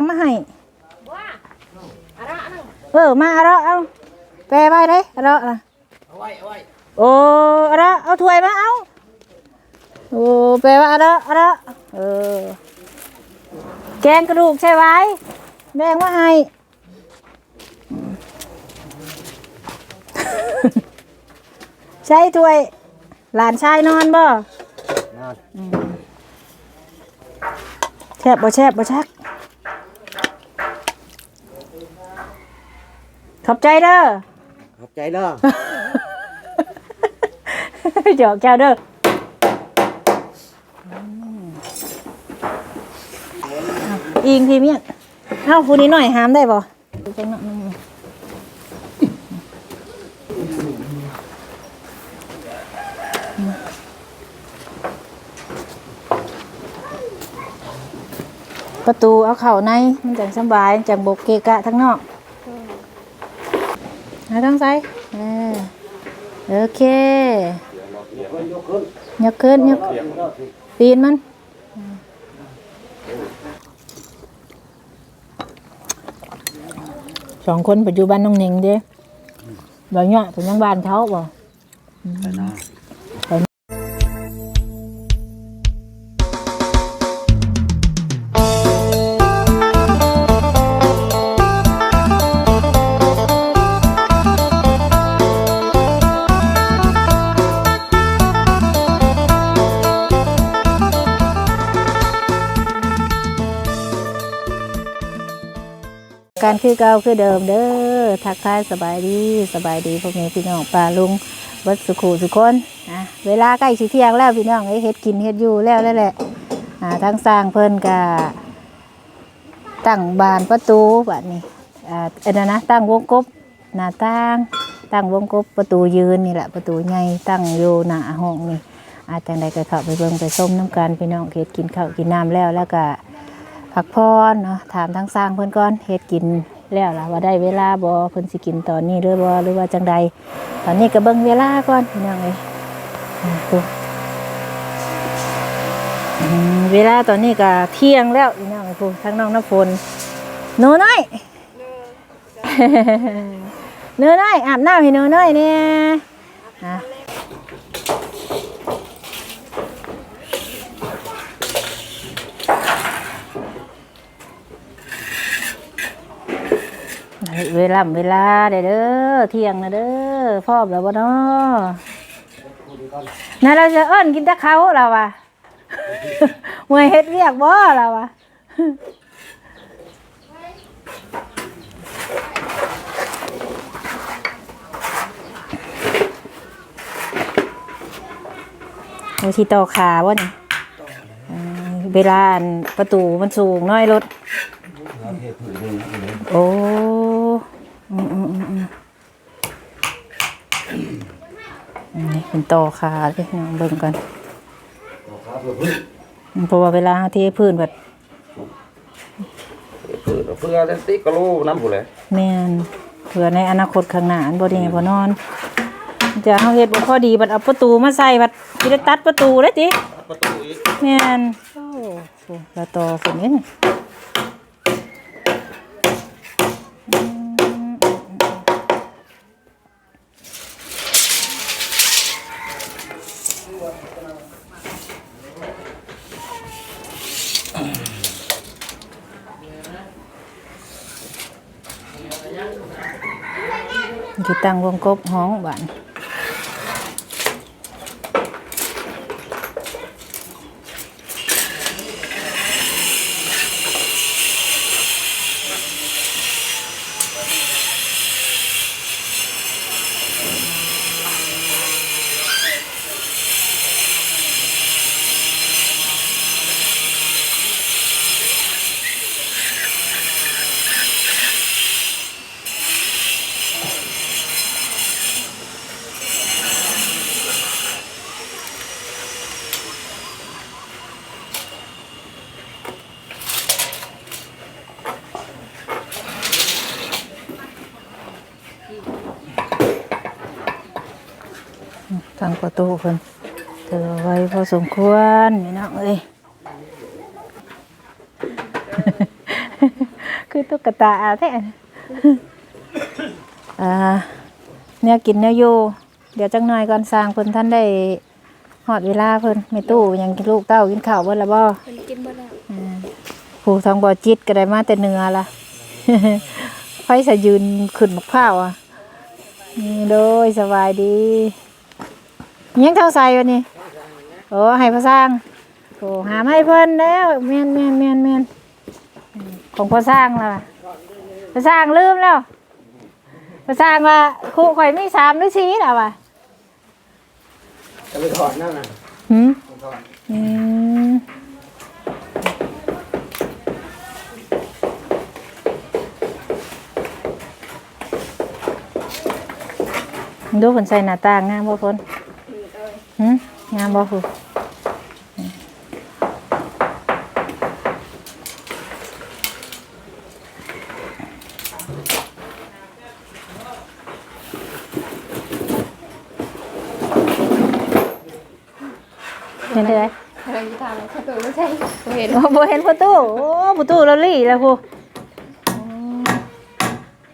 งมาให้เออมาเอาเอาแปลไปเลยเอาอะเอาไว้เอาไว้โอ้เอาเอาถ้วยมาเอาโอ้แปลว่าเอาเอาเออแกงกระดูกใช่ไหมแบ่งมาให้ใช่ถ้วย หลานชายนอนบ่นอนแช่บบ่แช่บบ่ชัก ขอบใจเด้อขอบใจเด้อหยอกแก้วเด้อเอาอิงพี่เมียนเอ้าผู้นี้หน่อยหามได้บ่ดูจังหน่อยหนึ่งประตูเอาเข่าในมันจังสำบายจังบกเกะกะทั้งนอก เอาทั้งไซเออโอเคยกขึ้นยกตีนมันสองคนปัจจุบันน้องหนิงเด้บ่เนี่เป็นยังบ้านเขาบ่ไปนอ การคือเก่าคือเดิมเด้อทักทายสบายดีสบายดีพวกนี้พี่น้องป้าลุงเบิดสุขุสุคนอะเวลาใกล้สิเที่ยงแล้วพี่น้องเอ้เฮ็ดกินเฮ็ดอยู่แล้วแล้วแหละอ่าทั้งสร้างเพิ่นก็ตั้งบานประตูบัดนี้อ่าอันนั้นนะตั้งวงกบหน้าต่างตั้งวงกบประตูยืนนี่แหละประตูใหญ่ตั้งอยู่หน้าห้องนี่อาจังใดก็เข้าไปเบิ่งไปส้มน้ำกันพี่น้องเฮ็ดกินข้าวกินน้ำแล้วแล้วก็ พักพรเนาะถามทั้งสร้างเพิ่นก่อนเฮ็ดกินแล้วล่ะว่าได้เวลาบ่เพิ่นสิกินตอนนี้หรือบ่หรือว่าจังใดตอนนี้ก็เบิ่งเวลาก่อนพี่น้องเอ้ยอ่าดูอืมเวลาตอนนี้ก็เที่ยงแล้วพี่น้องเอ้ยพูทั้งน้องน้ำฝนหนูน้อยหนูน้อยอาบน้ำให้หนูน้อยเนี่ย เวลาเวลาเด้อเที่ยงนะเด้อพ่อแล้วบ่เนาะนั่นเราจะเอิ้นกินตะเขาเราวะมวยเฮ็ดเรียกบ่เราวะโอ้ที่ต่อขาบ่นี่เวลาประตูมันสูงน้อยรถโอ้อืมอืมอืมอืมอันนี้ เป็นต่อขาเลยน้องเบิ่งกันเพราะว่าเวลาเทพื้นแบบเพื่อเพื่อเล่นติ๊กกะโลน้ำผู้เลยแม่นเผื่อในอนาคตข้างหน้าอันบ่ดีบ่นอน จะเฮาเฮ็ดบ่พอดีบัดเอาประตูมาใส่บัดสิได้ตัดประตูเลยติประตูอีกแม่นโอ้โหละต่อฝนนี่ ที่ตั้งวงกบห้องบ้าน ทางประตูเพิ่นเธอไว้พอสมควรนี่น้องเอ้ยคือตุ๊กตาแท้อ่าเนี่ยกินเนี่ยอยู่ เดี๋ยวจังหน่อยก่อนสร้างเพิ่นท่านได้หอดเวลาเพิ่นไม่ตู้ยังกินลูกเต้ากินข้าวเบิ่แล้วบ่มันกินบ่ได้อ่าผู้ทางบ่อจิตก็ได้มาแต่เหนือล่ะไฟสะยืนขึ้นมะพร้าวอะนี่โดยสบายดี ยังเท่าใส่วันนี้โอ้ให้พระสร้างโอ้หามาให้เพิ่นแล้วแม่นแม่นแม่นแม่นอืมของพระสร้างล่ะพระสร้างลืมแล้วพระสร้างว่าครูข่อยมีสามหรือสี่ล่ะวะจะไปถอดนั่นน่ะหืมอืมดูผนใส่หน้าต่างงามบ่คน หืมงามบ่คุณเห็นได้ไหมอะไรที่ทำอะไรถ้าตัวไม่ใช่ตัวเห็นโอ้บ่เห็นประตูโอ้ประตูเราลี่แล้วพู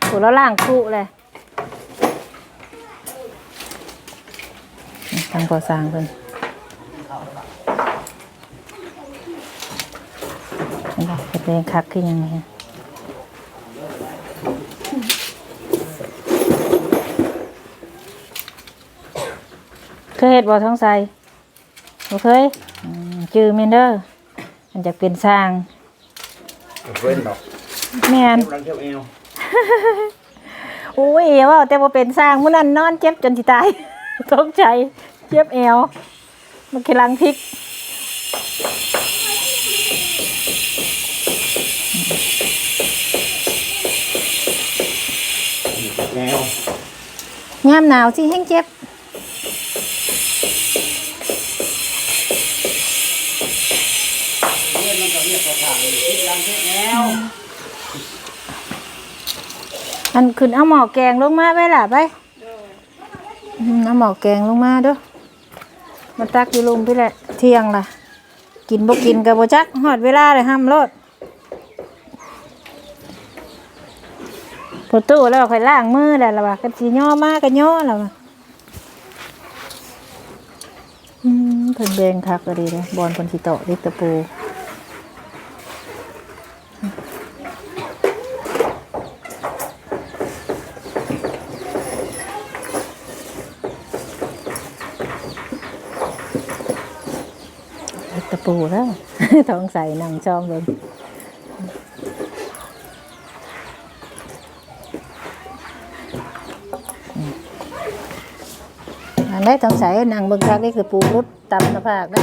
โอ้เราล่างคู่เลย ทางก่อสร้างเพิ่นเป็นแดงคักขึ้นยังไงเคยเห็ดบ่อท้องใสบ่เคยจือเมนเดอร์มันจะเป็นสร้างเว้นดอกแม่นโอ้ยว่าแต่ว่าเป็นสร้างมื้อนั้นนอนเจ็บจนสิตายตกใจ เจ็บแอวมันกำลังพลิกแนวยามหนาวสิแห้งเจ็บเว้นมันก็เรียกว่าทางเลยที่กำลังเที่ยวแนวอันขึ้นเอาหมอแกงลงมาไปล่ะไปอืมเอาหมอแกงลงมาเด้อ มาตักอยู่ลุมพี่แหละ เที่ยงล่ะ กินบ่กินกับบ่จักหอดเวลาเลยห้ามรถพอตู้แล้วค่อยล้างมือแล้วล่ะว่ากันสิย่อมากก็ย่อแล้วอืมเพิ่นแดงคักก็ดีเลยบอลเพิ่นสิโตะดิตะปู ปูแล้วท้องใส่นังชอมเลยอันได้ท้องใส่นังเบิ่งคักนี่คือปูรุดตำหน้าผากได้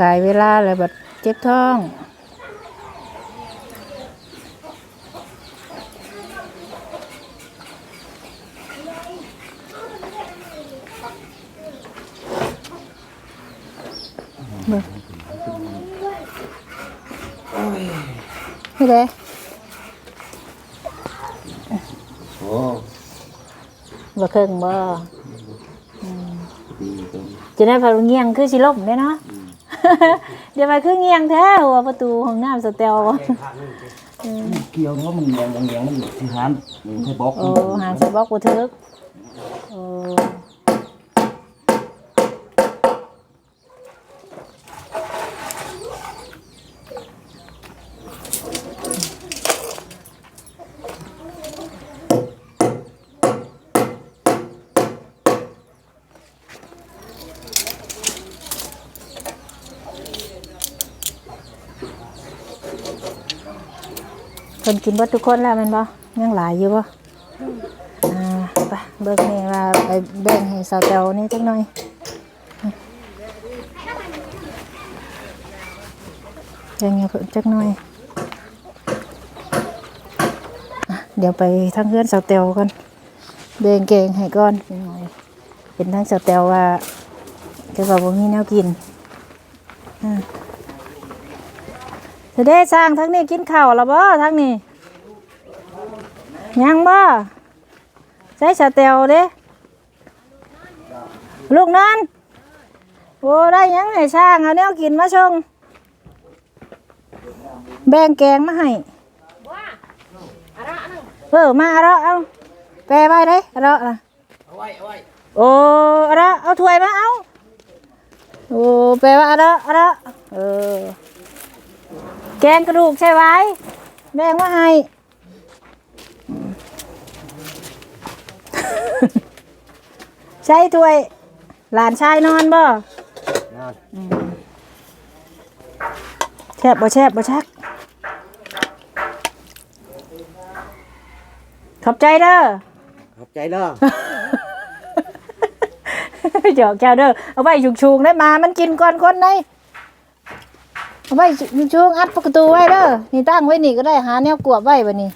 กายเวลาเลยบัดเจ็บท้องเบิ่งนี่เด้โอ้บ่เครื่องบ่ดีตรงจะได้พาเงียงคือสิล่มได้เนาะ เดี๋ยวไปคือเงียงแท้หัวประตูของน้ำสเตลเกี่ยวเพราะมันยังยังยังมันอยู่ที่ร้านมันใช่บล็อกโอ้หาใส่บล็อกบ่ทึก คนกินเบิดทุกคนแล้วแมันบ่ยังหลายอยู่บ่อ่าไปเบิกนี่ว่าไปแบ่งให้สาวเตวนี่จักหน่อยแบ่งให้เพิ่นจักหน่อยอะเดี๋ยวไปทางเพื่อนสาวเตวกันไปเบงเกงให้ก่อนพี่น้องเป็นทั้งสแตลว่าจะว่าบ่มีแนวกินอ่า จะได้สร้างทั้งนี้กินข้าวแล้วบ่ทั้งนี้ยังบ่ใช้สแตลเด้ลูกนั้นโอ้ได้ยังให้สร้างเอาแนวกินมาชงแบ่งแกงมาให้เออมาเอาเอาแปรไว้เอาเอาอาไว้เอาไว้โอ้เอาละเอาถ้วยมาเอาโอ้แปลว่าเอาละเอาละเออ แกงกระดูกใช่ไหมแบ่งมาให้ ใช่ถ้วย หลานชายนอนบ่นอนแชบบ่แชบบ่ชัก ขอบใจเด้อ ขอบใจเด้อ หยอกแกวเด้อ เอาไว้ชุกๆได้มา มันกินก่อนคนไหน เอาไว้ชุกๆอัดประตูไว้เด้อนี่ตั้งไว้นี่ก็ได้หาแนวกวบไว้บัดนี้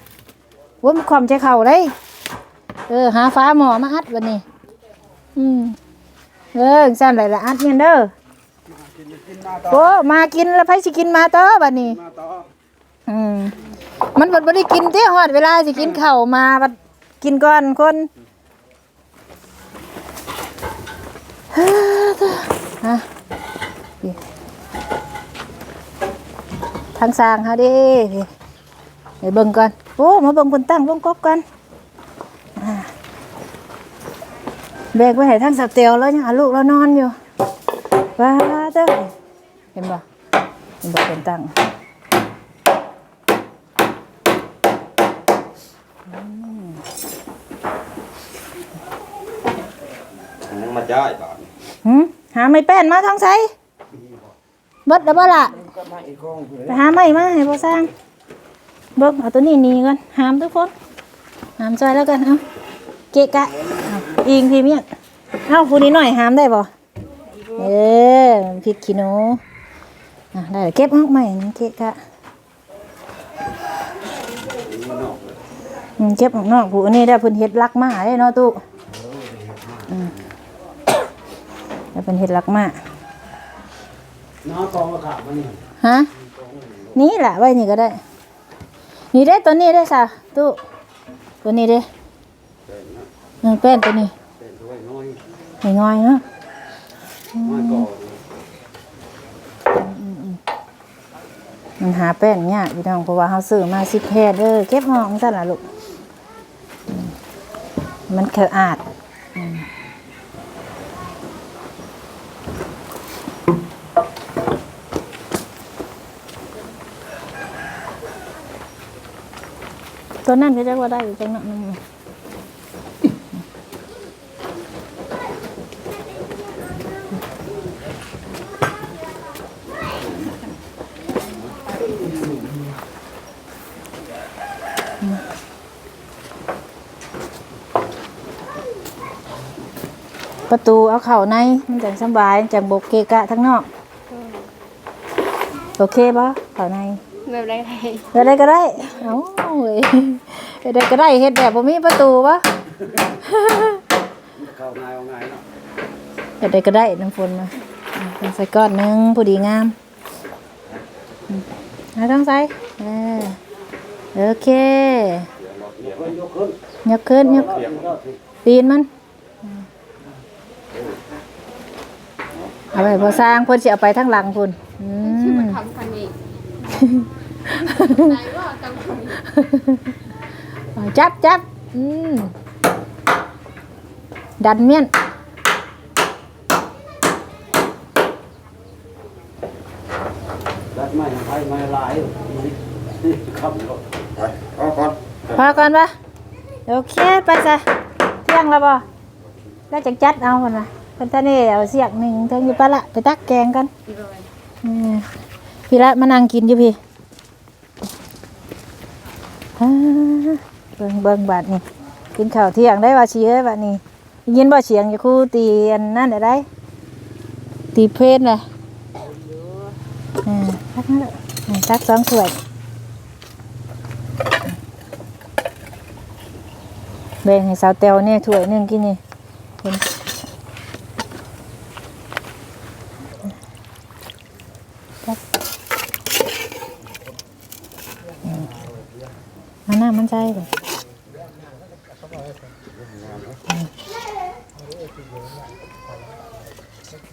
ว่ามันความใจเข่าได้เออหาฟ้าหมอมาอัดบัดนี้ อืมเออสั่นไหลละอัดเนี่ยเด้อโอ้มากินแล้วไผสิกินมาเต้อบัดนี้อืมมันบดบ่ได้กินเด้ฮอดเวลาสิกินข้าวมาบัดกินก่อนคนเฮ้อเด้อฮะนี่ทางสร้างเฮาเด้นี่ไปเบิ่งก่อนโอ้มาเบิ่งเพิ่นตั้งวงกบก่อนอ่าแบกไว้ให้ทางสเตลแล้วยังเอาลูกเรานอนอยู่ว้าเด้อเห็นบ่เห็นบ่เพิ่นตั้งยังมาจ่ายบาทหืมหาไม่แป้นมาทางไสเบิดแล้วบ่ล่ะ ก็มาอีกกองเพื่ไปหาไม้มาให้พ่อสร้างเบิ่เอาตัวนี้หนีก่อนหามทุกคนหามจอยแล้วกันเอาเกะกะเอาอิงพี่เมียนเอาผู้นี้หน่อยหามได้บ่เออพริกขี้หนูอะได้แล้วเก็บออกใหม่นี่เกะกะอืมเก็บออกนอกผู้อันนี้ได้เพิ่นเฮ็ดลักมาได้เนาะตู้อืมได้เพิ่นเฮ็ดลักมา น้องกองมาขาบมาเนี่ย ฮะนี่แหละไว้นี่ก็ได้ นี่ได้ตัวนี้ได้สะตู้ตัวนี้ได้เงิเป็นตัวนี้เป็นถ้วยน้อยไม่ง่อยเนาะมันหาแป้นเนี่ยพี่น้องเพราะว่าเขาซื้อมาสิแพทย์เด้อเก็บห้องสั่นล่ะลูกมันสะอาด ตัวนั้นก็จะว่าได้อยู่จังนั้นนึงประตูเอาเข่าในมันจังสบายจังบกเกะกะทั้งนอก โอเคปะเข่าในแบบไรไรเฮ็ดได้ก็ได้เอ้า เว้ยเฮ็ดได้ก็ได้เฮ็ดแบบบ่มีประตูปะเข้าง่ายเอาง่ายเนาะเฮ็ดได้ก็ได้น้ำฝนมาอะเป็นใส่ก้อนหนึงพอดีงามอืมเอาต้องใส่เออโอเคยกขึ้นยกขึ้นยกขึ้นยกเสียงก็สิปีนมันเอาไปพอสร้างเพิ่นสิเอาไปทางหลังพุ่นอืชื่อม มันทำทางนี้ไหนว่ากังฟูเอาจับจับอืมดันเมียนรัดไม้ไผ่ไม้ลายครับไปเอาก่อนพอก่อนปะโอเคไปซะเที่ยงแล้วบ่แล้วจังจัดเอาคนละเพิ่นท่านนี่เอาเสียกหนึ่งเทิงอยู่ปะละไปตักแกงกันอืมพี่ละมานั่งกินอยู่พี่อ่า เบิ่งเบิ่งบาดนี่กินข้าวเที่ยงได้ว่าเอ้ยบาดนี้ยินบ่เสียงอยู่คู่ตีอันนั่นได้ ตีเพลนเลยอ่าทักนั่นแหละอ่าตักสองถ้วยแบ่งให้สาวเตวเนี่ยถ้วยหนึงกินนี่เห็นครับอืมอันน่ามันใจเลย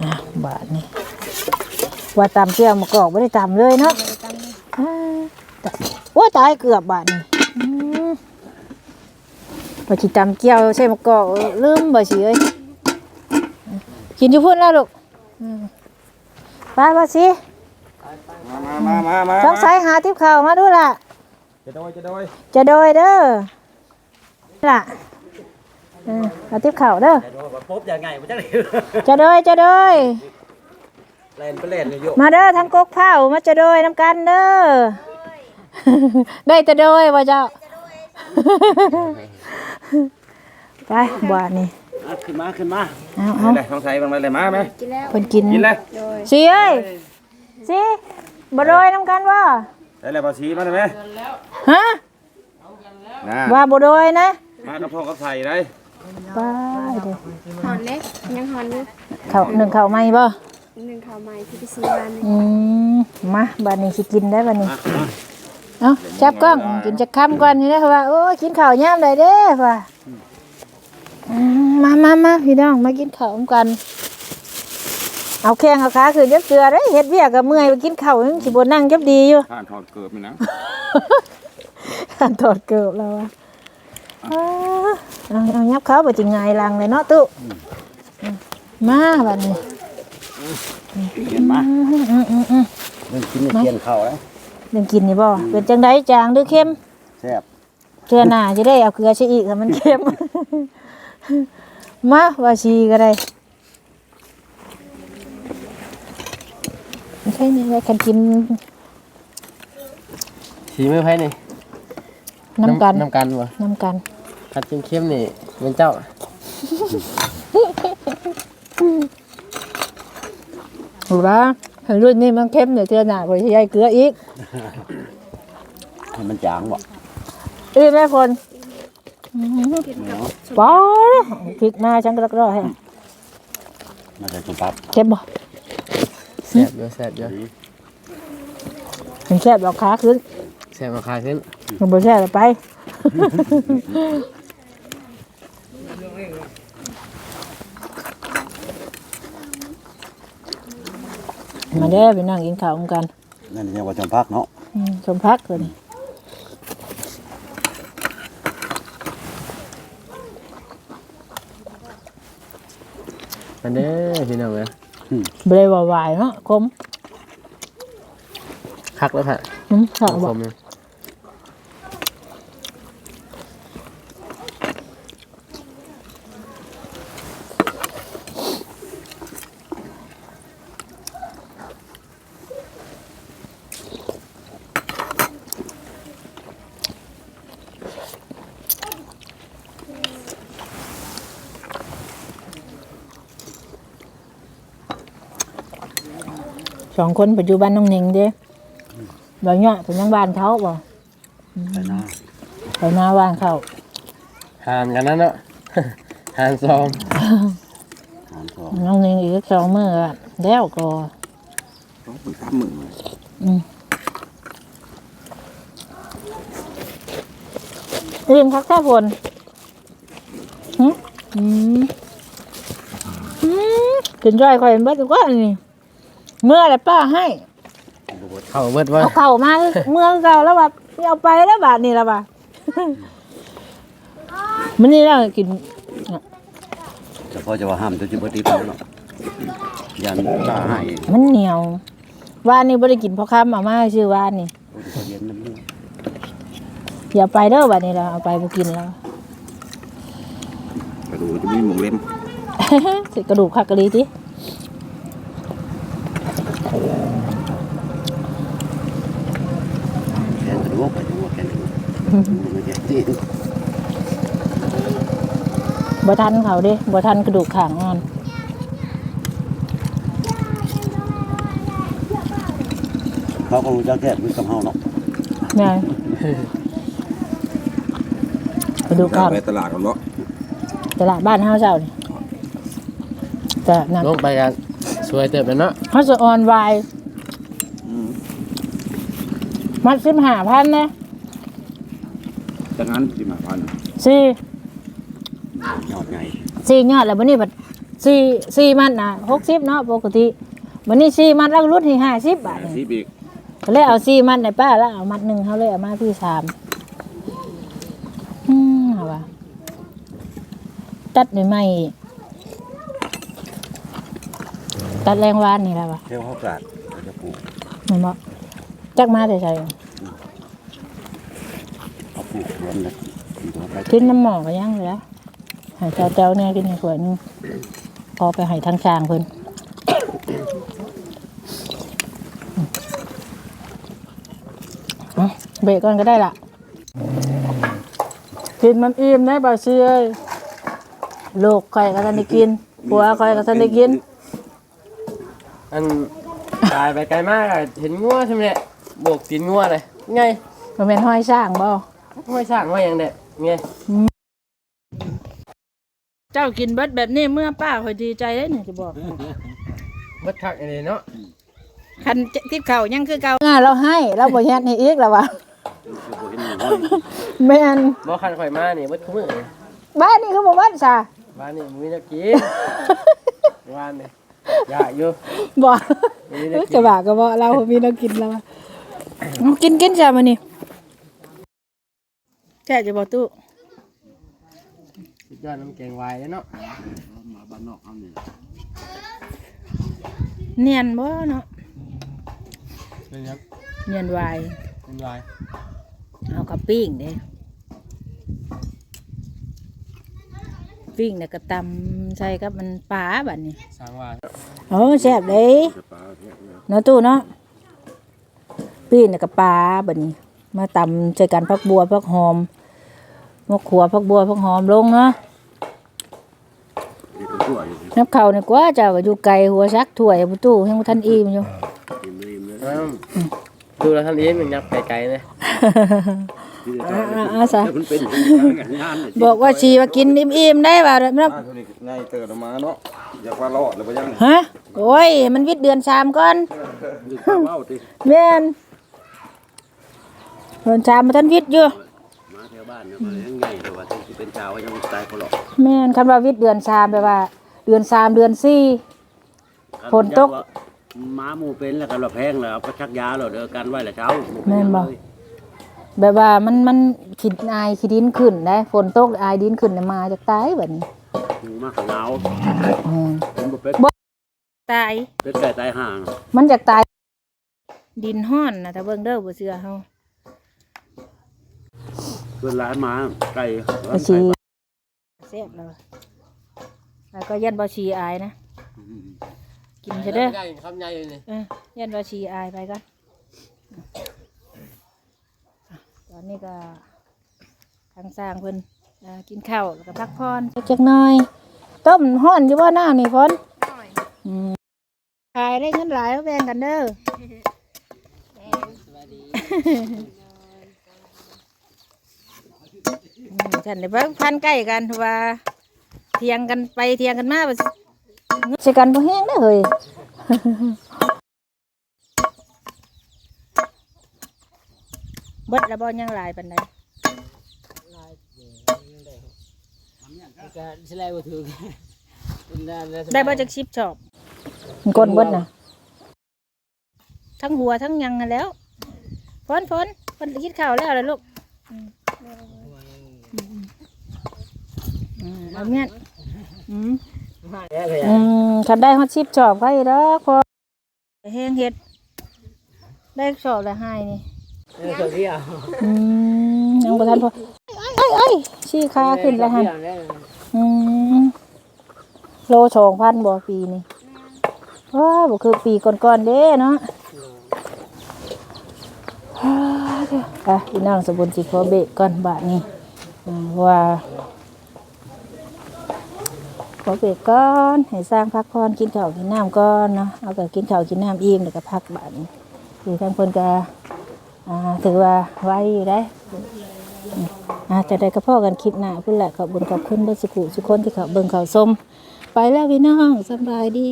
อืมเอาเอาจงก่อนเออเอาน้ำมันใช่มาเนี่ยเป็นบะอิ่มจังตักไหมโดยโอเคน้ำใช่นายช่างกินข้าวบ่อิ่มเมื่อยได้เห็ดเวียกอะบาทนี่ว่าตำเจียวมะกอกไม่ได้ตำเลยเนาะอ่าแต่ว่าตายเกือบบาทนี่อืมบ่ชิตำเจียวใช่มะกอกเออลืมบ่สิเอ้ยกินอยู่พุ่นแล้วลูกอืมไปบ่สิมามามามาสงสัยหาทิพข่าวมาดูล่ะ จะโดยจะโดยจะโดยเด้อล่ะ เออเอาทิพข่าวเด้อจะโดยปุ๊บยังไงมันจะเร็วจะโดยจะโดยเล่นไปเล่นอยู่มาเด้อทั้งกกเผามาจะโดยน้ำกันเด้อได้แต่โดยว่าเจ้าไปบาทนี่ขึ้นมาขึ้นมาเอาเอาเลยต้องใส่บังเลยมาไหมกินแล้วเพิ่นกินกินเลยโดยสิเอ้ยสิบ่โดยน้ำกันว่าได้เลยภาษีมาได้ไหมฮะนะว่าบ่โดยนะ มากับพ่อกับใส่ได้ ไปเด้อหอนเล็กยังหอนอยู่ข้าวหนึ่งข้าวไหม่บ่หนึ่งข้าวใหม่ที่ไปซื้อมานี่อืมมาบานนี้สิกินได้บานนี้เอาจับกล้องกินจะค้ำก่อนนี่นะว่าโอ้ยกินข้าวยามใดเด้ว่าอืมมามามาพี่น้องมากินข้าวกัน เอาแข้งเอาขาขึ้นจับเสือได้เฮ็ดเวียกกับเมื่อยไปกินข้าวยังสิบ่นั่งจับดีอยู่ผ่านถอดเกือบนี่นะการถอดเกิบแล้วอะ เอาเอาเอายับเขาบ่จิงไงายลังเลยเนาะตุ๊มาบัดนี้เห็นมาอืมอืมอืมอืมเรื่องกินเกียนเข่าแล้วเรื่องกินนี่บ่เป็นจังไดจางหรือเค็มแซ่บเทื่อหน้าจะได้เอาเกลือใช้อีกถ้ามันเค็มมาว่าชีก็ได้ไม่ใช่นี่ไว้กันกินสีมือไผนี่น้ำกันน้ำกันบ่น้ำกัน คัดเข้มๆนี่เป็นเจ้าหูว่าเห็นรุ่นนี้มันเค็มเดี๋ยวเทื่อหน้าก็ใช้เกลืออีกให้มันจางบ่อีแม่คนป้าพริกมาฉันก็รักรอให้มาใส่ถุงปั๊บเค็มบ่แซ่บเยอะแซ่บเยอะเห็นแซ่บเอาขาขึ้นแซ่บราคาขึ้นมันบ่แซ่บแล้วไป มาเด้อไปนั่งกินข้าวกันนั่นเรียกว่าจำพักเนาะอืมชมพักเลยนี่มันเด้อพี่น้องเอ้ยเบลวาวายเนาะคมคักแล้วค่ะอืมข้าวผบอกม สองคนปัจจุบันน้องหนิงเด้บ่เนาะเป็นยังบ้านเขาบ่ใส่หน้าไปหน้าบ้านเขาหานกันนั่นเนาะหานซอมหอมทองน้องหนิงอีกสองมื้ออะแล้วก็ต้องเป็นตั้มมืออืมริมคักแท้ฝนหึอืมอืมกินจ้อยข่อยเบิดทุกคนนี่ เมื่อไรป้าให้ เข้าเบิดว่าเอาเข่ามาเมืองเก่าแล้วแบบเอาไปแล้วบาทนี่แล้วบ่ะมันนี่เรากินเฉพาะจะว่าห้ามตัวจิบตีไปเนาะยันตาให้มันเหนียววานนี่บ่ได้กินเพราะค้ำเอามาชื่อวานนี่โอ้ยเย็นน้ำมืออย่าไปเด้อบาทนี่เราเอาไปบ่กินแล้วระดูกจะมีหมูเล่มสิกระดูกคักกะลีติ แขนกระดูกไปจังหวะแขนกระดูกไม่แขนจีน บ่ทันเขาเด้บ่ทันกระดูกข้างอ่อนเขาก็รู้จักแก้มือกับเฮาเนาะแม่นกระดูกข้างไปตลาดกันเนาะตลาดบ้านเฮาเจ้านี่แต่นั่นลงไปกันสวยเติบแล้วเนาะเฮาจะออนไวน์อืมมัด15,000นะ ดังนั้นสิมาพันสี่ยอดไงสี่ยอดแล้วบัดนี้บัดสี่สี่มัดน่ะ60เนาะปกติบัดนี้สี่มัดแล้วก็ลดให้50บาทนี่สีบีกก็เลยเอาสี่มัดในป้าแล้วเอามัดหนึ่งเขาเลยเอามาพี่สามอืมเอาวะตัดใหม่ๆอีกตัดแรงวานนี่แหละวะเที่ยวเขากาดเขาจะปลูกหมันบ่จักมาแต่ใช่ เขาปลูกสวนเลยปลูกไปกินน้ำหมอกก็ยังเหลือให้เจ้าเจ้าเนี่ยกินในขวดนึงพอไปให้ทางช้างเพิ่นเอาเบรกก่อนก็ได้ล่ะกินมันอิ่มได้บ่เชื่อยลูกข่อยก็ทันได้กินผัวข่อยก็ทันได้กิน อันตายไปไกลมากอะเห็นงัวใช่ไหมเนี่ยโบกตีนงัวเลยไงมันเป็นห้อยสร้างบ่ ห้อยสร้างห้อยหยังเด็ดไงเจ้ากินเบิดแบบนี้เมื่อป้าข่อยดีใจได้นี่จะบอกบัดคักอันนี้เนาะคันทิพเข่ายังคือเก่าอ่าเราให้เราบ่เฮ็ดให้อีกแล้ววะแม่นบ่คันข่อยมานี่บัดคุ้มือเลยบ้านนี้เขาบอกว่าซะบ้านนี่มีนักกินบ้านนี่อยากอยู่ บ่มีนักกิน จะบาก็บ่เรามีน้ำกินแล้ววะเอากินกินจ้ะมื้อนี้ แท้จะบ่ตู้สุดยอดน้ำแกงวายแล้วเนาะมาบ้านนอกเอานี่เนียนบ่เนาะเป็นครับเนียนวายเป็นวายเอากับปิ้งเด้ปิ้งแล้วก็ตำใส่กับมันปลาบัดนี้สร้างวายโอ้แซ่บเลยจะปลาเที่ยวเนี่ยเนาะตู้เนาะปิ้งแล้วก็ปลาบัดนี้ มาตำใส่กันพักบัวพักหอม มะขัวพักบัวพักหอมลงเนาะนี่เป็นตัวอยู่นับเข่าวนี่กว่าเจ้าก็อยู่ไกลหัวซักถ้วยประตูยังบ่ทันอิ่มอยู่ริมริมเลยอืมดูแล้วท่านเองมันยับไกลๆเลยที่จะอ่าทำอ่าซะมันเป็นงานเนี่ยบอกว่าชีว่ากินอิ่มๆได้ว่านับอ่าตัวนี้ง่ายเติร์มาเนาะอยากว่ารอดหรือว่ายังฮะโอ้ยมันวิทย์เดือนสามก่อนดูข้าวเบ้าติแม่นเดือนสามมาทันวิทย์อยู่มา แถวบ้านเนี่ยมันยังไงเลยว่าที่เป็นชาวว่ายังตายเขาหรอกแม่นคันว่าวิทย์เดือนสามแปลว่า เดือนสามเดือนสี่ ฝนตกม้าหมูเป็นแล้วกันเราแพงแล้วเอาก็ชักยาเราเด้อกันไว้ละเช้าแม่นบ่แบบว่ามันมันขีดอายขีดินขึ้นได้ฝนตกอายดินขึ้นน่ะมาจากตายแบบนี้มาขางเอาแม่นเป็นบ่เป็ดตาย เป็ดไก่ตายห่าง มันจากตายดินห้อนนะถ้าเบิ่งเด้อบ่เชื่อเฮา เพื่อนร้านมาไก่บ่ชีแซ่บแล้วแล้วก็ยันบ่ชีอายนะ กินซะเด้อใหญ่คำใหญ่เลยนี่เออยันว่าชีอายไปกันตอนนี้ก็ทางสร้างเพิ่นเอ่อกินข้าวแล้วก็พักผ่อนจักหน่อยต้มห้อนอยู่บ่หน้านี่ฝนอืมขายได้เงินหลายก็แบ่งกันเด้ออืม ฉันได้เพิ่งพันใกล้กันว่าเทียงกันไปเทียงกันมาว่าสิกันบ่แห้งเด้อเฮ้ยเบิดแล้วบ่ยังหลายปานใดก็สิไล่บ่ถูกได้บ่จักชิปชอบก้นเบิดน่ะทั้งหัวทั้งหยังนั่นแหล้วฝนฝนฝนคิดข้าวแล้วล่ะลูกอืมอืม อืมเอาเมียนอืมอืมคันได้ฮอดชิปชอบใครดอกพอแห้งเฮ็ด ได้ชอบแล้วให้นี่เออตัวเดียวอืมยังบ่ทันพอเอ้ยเอ้ยชี้ขาขึ้นแล้วหั่นอือืมโลสองพันบ่ปีนี่ว้าบ่คือปีก่อนๆเด้เนาะฮ่าเด้ออะพี่น้องสมบุญสิขอเบรกก่อนบาทนี้อ่าว่า ขอเบรกก่อนให้สร้างพักผ่อนกินข้าวกินน้ำก่อนเนาะเอาก็กินข้าวกินน้ำอิ่มแล้วก็พักบานคือทั้งคนก็ถือว่าไว้อยู่ได้อาจะได้กระพ่อกันคิดหน้าพุ่นแหละขอบบุญขอบคุณเบิร์สุขุสุคนที่เขาเบิ่งเขาส้มไปแล้วพี่น้องสบายดี